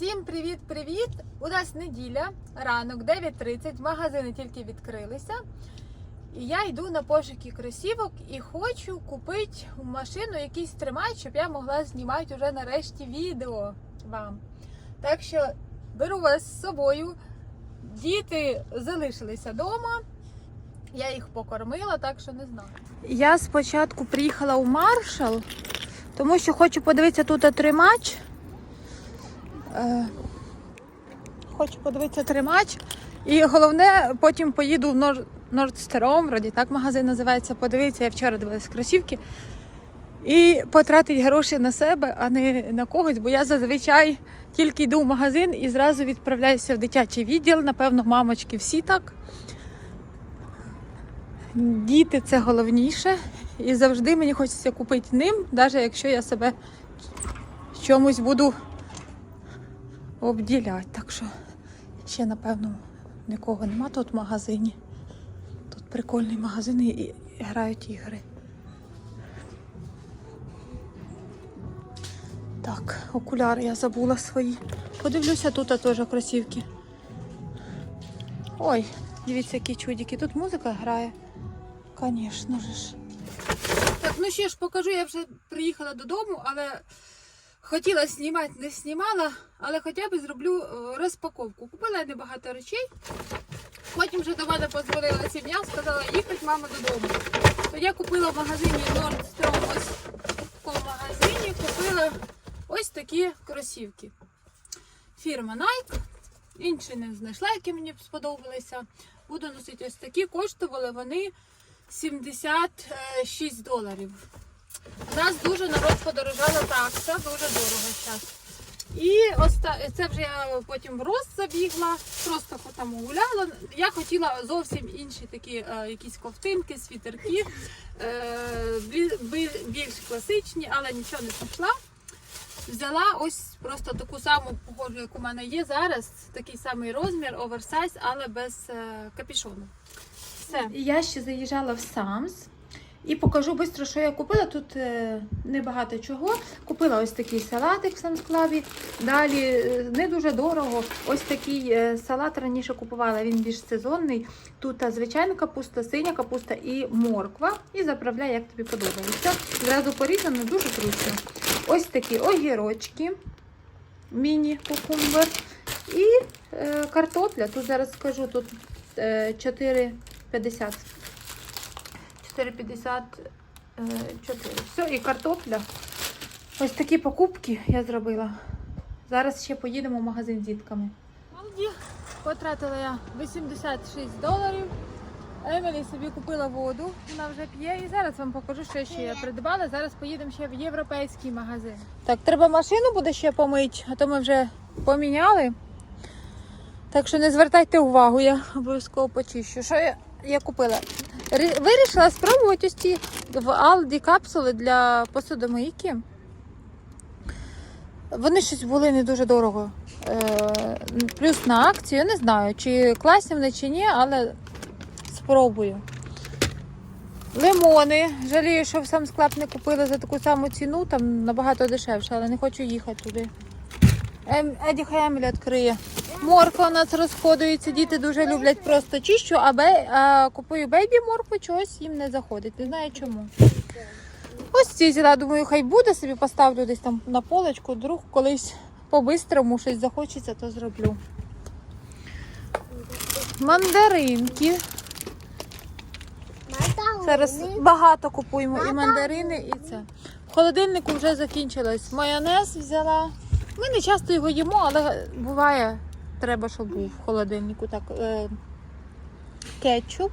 Всім привіт-привіт! У нас неділя, ранок, 9.30, магазини тільки відкрилися. І я йду на пошуки кросівок і хочу купити машину якийсь тримач, щоб я могла знімати вже нарешті відео вам. Так що беру вас з собою. Діти залишилися вдома. Я їх покормила, так що не знаю. Я спочатку приїхала у Маршал, тому що хочу подивитися тут тримач. Е, Хочу подивитися тримач. І головне, потім поїду в Нордстером, вроді так магазин називається. Подивитися, я вчора дивилась кросівки. І потратити гроші на себе, а не на когось, бо я зазвичай тільки йду в магазин і зразу відправляюся в дитячий відділ. Напевно, мамочки всі так. Діти це головніше. І завжди мені хочеться купити ним, навіть якщо я себе чомусь буду обділяти. Так що ще, напевно, нікого нема тут в магазині. Тут прикольний магазин і грають ігри. Так, окуляри я забула свої. Подивлюся, тут теж кросівки. Ой, дивіться, які чудики. Тут музика грає. Звісно ж. Так, ну ще ж покажу, я вже приїхала додому, але хотіла знімати, не знімала, але хоча б зроблю е, розпаковку. Купила небагато речей. Потім вже до мене подзвонила сім'я, сказала, їхать мама додому. То я купила в магазині Nordstrom, ось в магазині купила ось такі кросівки. Фірма Nike. Інші не знайшла, які мені сподобалися. Буду носити ось такі. Коштували вони 76 доларів. У нас дуже народ подорожала такса, дуже дорого зараз. І оста... це вже я потім в рост забігла, просто там гуляла. Я хотіла зовсім інші такі е, якісь ковтинки, світерки, е, бі- бі- більш класичні, але нічого не знайшла. Взяла ось просто таку саму похожу, як у мене є зараз, такий самий розмір, оверсайз, але без е, капішону. Все. Я ще заїжджала в Самс. І покажу швидко, що я купила. Тут е, небагато чого. Купила ось такий салатик в Самсклабі. Далі е, не дуже дорого. Ось такий е, салат раніше купувала, він більш сезонний. Тут звичайна капуста, синя капуста і морква. І заправляй, як тобі подобається. Зразу порізано, дуже зручно. Ось такі огірочки, міні-кукумбер. І картопля. Тут зараз скажу, тут е, 4,50. 4,54. Все, і картопля. Ось такі покупки я зробила. Зараз ще поїдемо в магазин з дітками. Алді потратила я 86 доларів. Емілі собі купила воду, вона вже п'є. І зараз вам покажу, що ще я придбала. Зараз поїдемо ще в європейський магазин. Так, треба машину буде ще помити, а то ми вже поміняли. Так що не звертайте увагу, я обов'язково почищу. Що я, я купила? Вирішила спробувати ось ці в Aldi капсули для посудомийки. Вони щось були не дуже дорого. Е, плюс на акцію, я не знаю, чи класні вони, чи ні, але спробую. Лимони. Жалію, що в сам склад не купила за таку саму ціну, там набагато дешевше, але не хочу їхати туди. Ем, Еді хай Емілі відкриє. Морква у нас розходується, діти дуже люблять просто чищу, а, бей, а купую бейбі моркву, чогось їм не заходить. Не знаю чому. Ось ці взяла, думаю, хай буде, собі поставлю десь там на полочку, вдруг колись по-бистрому щось захочеться, то зроблю. Мандаринки. Зараз багато купуємо і мандарини, і це. В холодильнику вже закінчилось. Майонез взяла. Ми не часто його їмо, але буває, треба, щоб був в холодильнику. Так, е, кетчуп.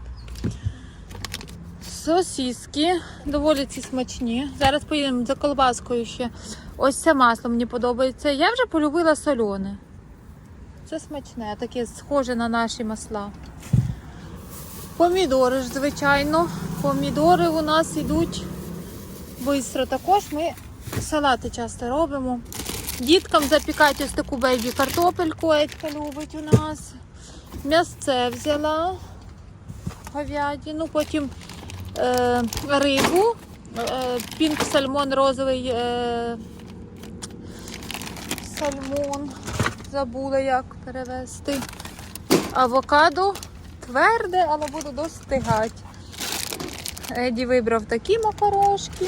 Сосиски доволі ці смачні. Зараз поїдемо за колбаскою ще. Ось це масло мені подобається. Я вже полюбила солене. Це смачне, таке схоже на наші масла. Помідори ж, звичайно. Помідори у нас йдуть швидко. Також ми салати часто робимо. Діткам запікати ось таку бейбі картопельку, Едька любить у нас. М'ясце взяла, говядину, потім е, рибу, е, пінк сальмон розовий е, сальмон. забула, як перевести. Авокадо тверде, але буде достигати. Еді вибрав такі макарошки.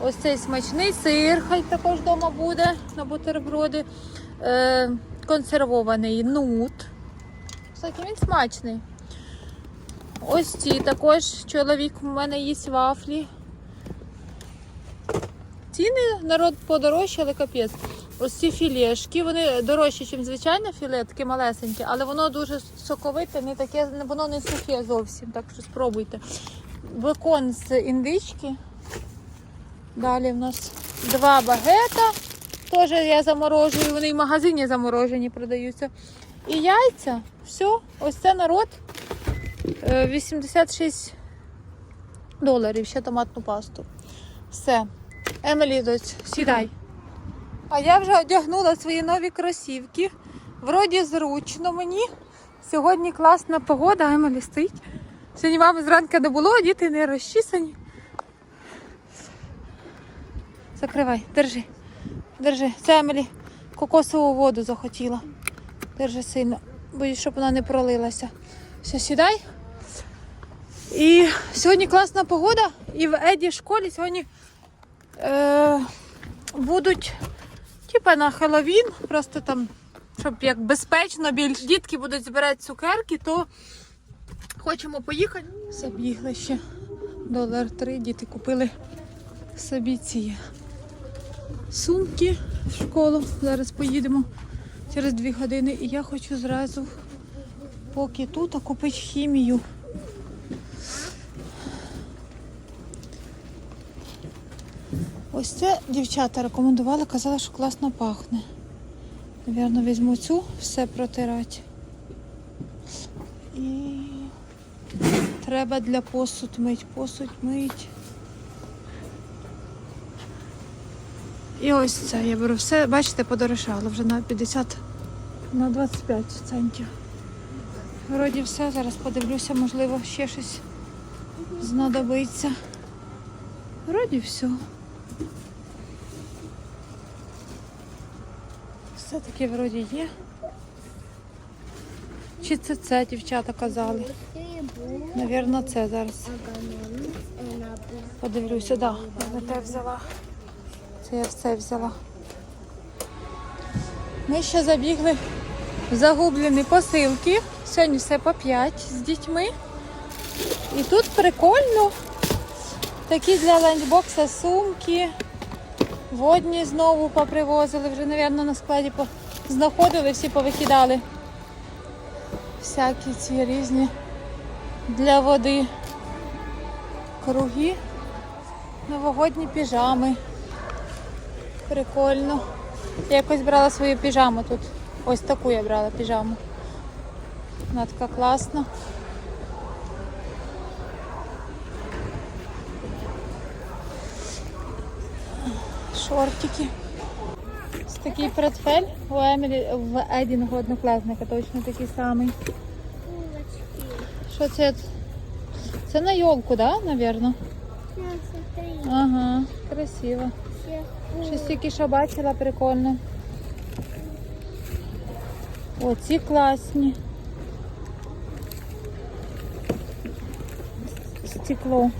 Ось цей смачний сир, хай також вдома буде на бутерброди. Е, консервований нут. Кстати, він смачний. Ось ці також чоловік у мене їсть вафлі. Ціни народ подорожчали, капець. Ось ці філешки, вони дорожчі, ніж звичайне філе, таке малесеньке, але воно дуже соковите, не таке, воно не сухе зовсім, так що спробуйте. Бекон з індички. Далі в нас два багета. Теж я заморожую, вони в магазині заморожені продаються. І яйця. Все, ось це народ. Е, 86 доларів, ще томатну пасту. Все. Емелі, доць, сідай. А я вже одягнула свої нові кросівки. Вроді зручно мені. Сьогодні класна погода, Емелі стоїть. Сьогодні мами зранку не було, діти не розчісані. Закривай, держи. Держи. Це Емелі кокосову воду захотіла. Держи сильно, боюсь, щоб вона не пролилася. Все, сідай. І сьогодні класна погода. І в Еді школі сьогодні е, будуть типа на Хеллоуін, просто там, щоб як безпечно більш дітки будуть збирати цукерки, то хочемо поїхати. Забігли ще долар три. Діти купили собі ці сумки в школу. Зараз поїдемо через дві години. І я хочу зразу, поки тут, купити хімію. Ось це дівчата рекомендували, казали, що класно пахне. Навірно, візьму цю, все протирати. І треба для посуд мить, посуд мить. І ось це я беру все, бачите, подорожало вже на 50, на 25 центів. Вроді все, зараз подивлюся, можливо, ще щось знадобиться. Вроді все. Все-таки вроді є. Чи це це дівчата казали? Навірно, це зараз. Подивлюся, так. Да, я те взяла. Це я все взяла. Ми ще забігли в загублені посилки. Сьогодні все по 5 з дітьми. І тут прикольно. Такі для ланчбокса сумки. Водні знову попривозили, вже, мабуть, на складі знаходили, всі повикидали. Всякі ці різні для води круги, новогодні піжами. Прикольно. Я якось брала свою піжаму тут. Ось таку я брала піжаму. Вона така класна. Шортики. Ось такий портфель у Емілі в Едіного однокласника, точно такий самий. Що це? Це на йолку, да, напевно? Ага, красиво. Щось тільки що бачила, прикольно. О, ці класні. Стекло.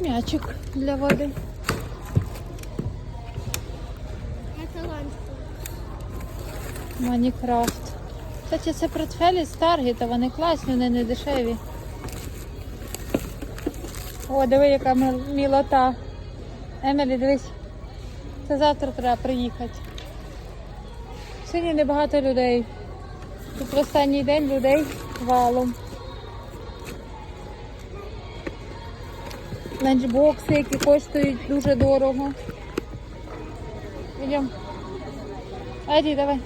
Мячик для води. Майнкрафт. Кстати, це портфелі з Таргета, вони класні, вони не дешеві. О, диви, яка мілота. Емілі, дивись. Це завтра треба приїхати. Сьогодні небагато людей. Тут останній день людей валом. Ланчбокси, які коштують дуже дорого. Йдемо. Айді, давай.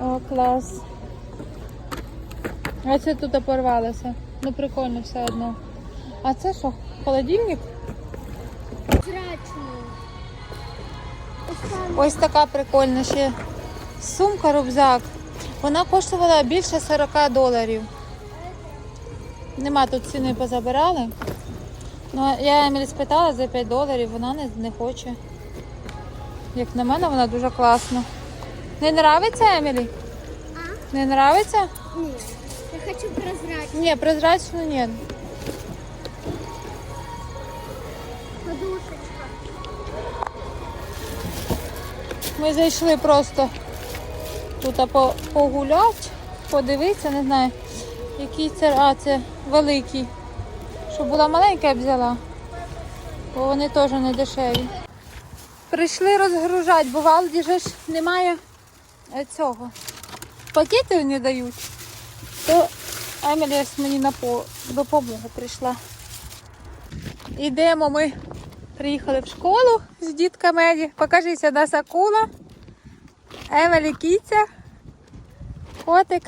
О, клас. А це тут порвалося. Ну прикольно все одно. А це що? Холодильник? Ось така прикольна ще сумка, рюкзак. Вона коштувала більше 40 доларів. Нема тут ціни позабирали. Ну, я Емілі спитала за 5 доларів, вона не, не хоче. Як на мене, вона дуже класна. Не нравиться Емілі? А? Не нравиться? Нет. Я хочу прозрачный. Ні, прозрачно ні. Ми зайшли просто тут погуляти, подивитися, не знаю, який це, а це великий. Щоб була маленька, я взяла. Бо вони теж не дешеві. Прийшли розгружати, бо в ж немає е, цього. Пакетів не дають. То Емілія мені на допомогу прийшла. Ідемо ми. Приїхали в школу з дітками. Покажися, Даса Кула, Емелі Кіця, котик.